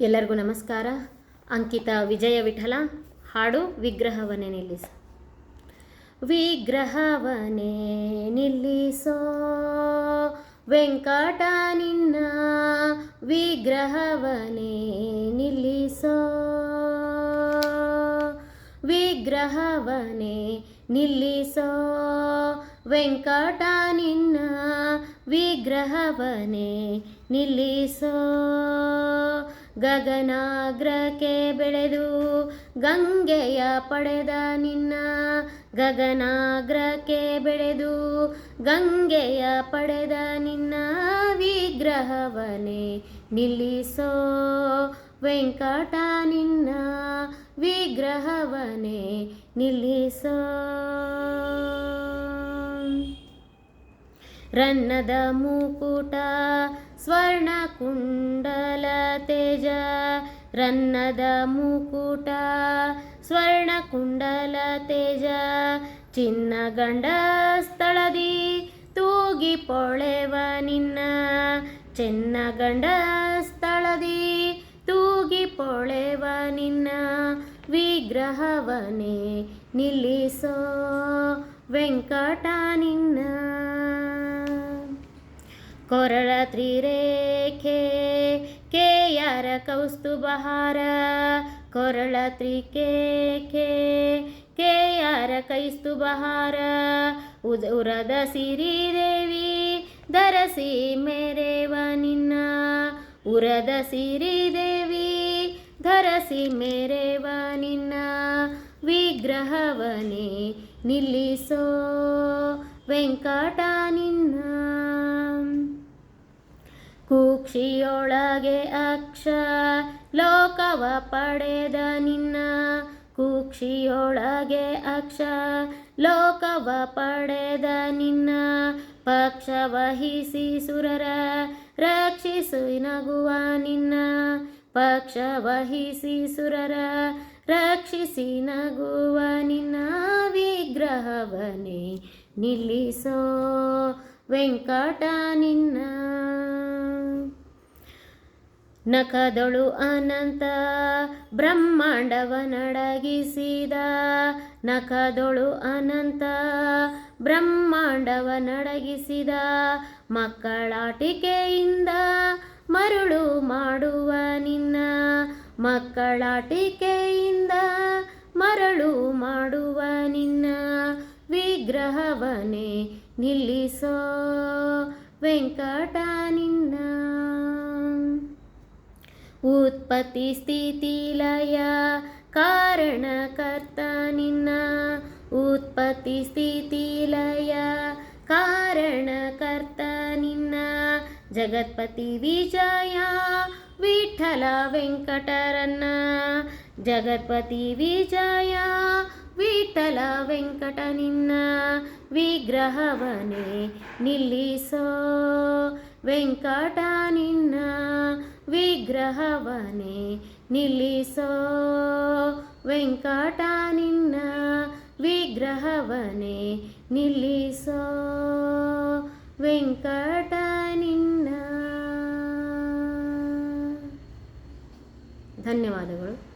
ಎಲ್ಲರಿಗೂ ನಮಸ್ಕಾರ. ಅಂಕಿತ ವಿಜಯ ವಿಠಲ, ಹಾಡು ವಿಗ್ರಹವನ್ನೇ ನಿಲ್ಲಿಸು. ವಿಗ್ರಹವನೇ ನಿಲ್ಲಿಸೋ. ವೆಂಕಟ ನಿನ್ನ ವಿಗ್ರಹವನೇ ನಿಲ್ಲಿಸೋ. ವಿಗ್ರಹವನೇ ನಿಲ್ಲಿಸೋ. ವೆಂಕಟ ನಿನ್ನ ವಿಗ್ರಹವನೇ ನಿಲ್ಲಿಸೋ. ಗಗನಾಗ್ರಕ್ಕೆ ಬೆಳೆದು ಗಂಗೆಯ ಪಡೆದ ನಿನ್ನ ಗಗನಾಗ್ರಕ್ಕೆ ಬೆಳೆದು ಗಂಗೆಯ ಪಡೆದ ನಿನ್ನ ವಿಗ್ರಹವನೇ ನಿಲ್ಲಿಸೋ ವೆಂಕಟ ನಿನ್ನ ವಿಗ್ರಹವನೇ ನಿಲ್ಲಿಸೋ. ರನ್ನದ ಮುಕುಟ, ಸ್ವರ್ಣ ಕುಂಡಲ ತೇಜ. ರನ್ನದ ಮುಕುಟ, ಸ್ವರ್ಣ ಕುಂಡಲ ತೇಜ. ಚಿನ್ನ ಗಂಡ ಸ್ಥಳದಿ, ತೂಗಿ ಪೊಳೆವ ನಿನ್ನ. ಚೆನ್ನ ಗಂಡ ಸ್ಥಳದಿ, ತೂಗಿ ಪೊಳೆವ ನಿನ್ನ. ವಿಗ್ರಹವನೇ ನಿಲ್ಲಿಸೋ ವೆಂಕಟ ನಿನ್ನ. ಕೊರಳ ತ್ರಿರೇಖೆ, ಕೇಯಾರ ಕೌಸ್ತುಬಹಾರ ಕೊರಳ ತ್ರಿಕೇಖೆ ಆರ ಕೈಸ್ತುಬಹಾರ ಉದುರದ ಸಿರಿದೇವಿ, ಧರಸಿ ಮೇರೇವ ನಿನ್ನ, ಉರದ ಸಿರಿದೇವಿ, ಧರಸಿ ಮೇರೇವ ನಿನ್ನ, ವಿಗ್ರಹವನೇ ನಿಲ್ಲಿಸೋ ವೆಂಕಟ ನಿನ್ನ. ಕುಕ್ಷಿಯೊಳಗೆ ಅಕ್ಷ ಲೋಕವ ಪಡೆದ ನಿನ್ನ. ಕುಕ್ಷಿಯೊಳಗೆ ಅಕ್ಷ ಲೋಕವ ಪಡೆದ ನಿನ್ನ. ಪಕ್ಷ ವಹಿಸಿ ಸುರರ ರಕ್ಷಿಸು ನಗುವ ನಿನ್ನ. ಪಕ್ಷ ವಹಿಸಿ ಸುರರ ರಕ್ಷಿಸಿ ನಗುವ ನಿನ್ನ. ವಿಗ್ರಹವನೇ ನಿಲ್ಲಿಸೋ ವೆಂಕಟ ನಿನ್ನ. ನಖದೊಳು ಅನಂತ, ಬ್ರಹ್ಮಾಂಡವನಡಗಿಸಿದ. ನಖದೊಳು ಅನಂತ, ಬ್ರಹ್ಮಾಂಡವನಡಗಿಸಿದ. ಮಕ್ಕಳಾಟಿಕೆಯಿಂದ ಮರುಳು ಮಾಡುವ ನಿನ್ನ. ಮಕ್ಕಳಾಟಿಕೆಯಿಂದ ಮರಳು ಮಾಡುವ ನಿನ್ನ. ವಿಗ್ರಹವನೇ ನಿಲ್ಲಿಸೋ ವೆಂಕಟ ನಿನ್ನ. ಉತ್ಪತ್ತಿ ಸ್ಥಿತಿ ಲಯ ಕಾರಣಕರ್ತ ನಿನ್ನ. ಉತ್ಪತ್ತಿ ಸ್ಥಿತಿ ಲಯ ಕಾರಣಕರ್ತ ನಿನ್ನ. ಜಗತ್ಪತಿ ವಿಜಯ ವಿಠಲ ವೆಂಕಟರನ್ನ. ಜಗತ್ಪತಿ ವಿಜಯ ವಿಠಲ ವೆಂಕಟ ನಿನ್ನ. ವಿಗ್ರಹವನೇ ನಿಲ್ಲಿಸೋ ವೆಂಕಟ ನಿನ್ನ. ವಿಗ್ರಹವನ್ನೇ ನಿಲ್ಲಿಸೋ. ವೆಂಕಟ ನಿನ್ನ ವಿಗ್ರಹವನೆ ನಿಲ್ಲಿಸೋ. ವೆಂಕಟ ನಿನ್ನ. ಧನ್ಯವಾದಗಳು.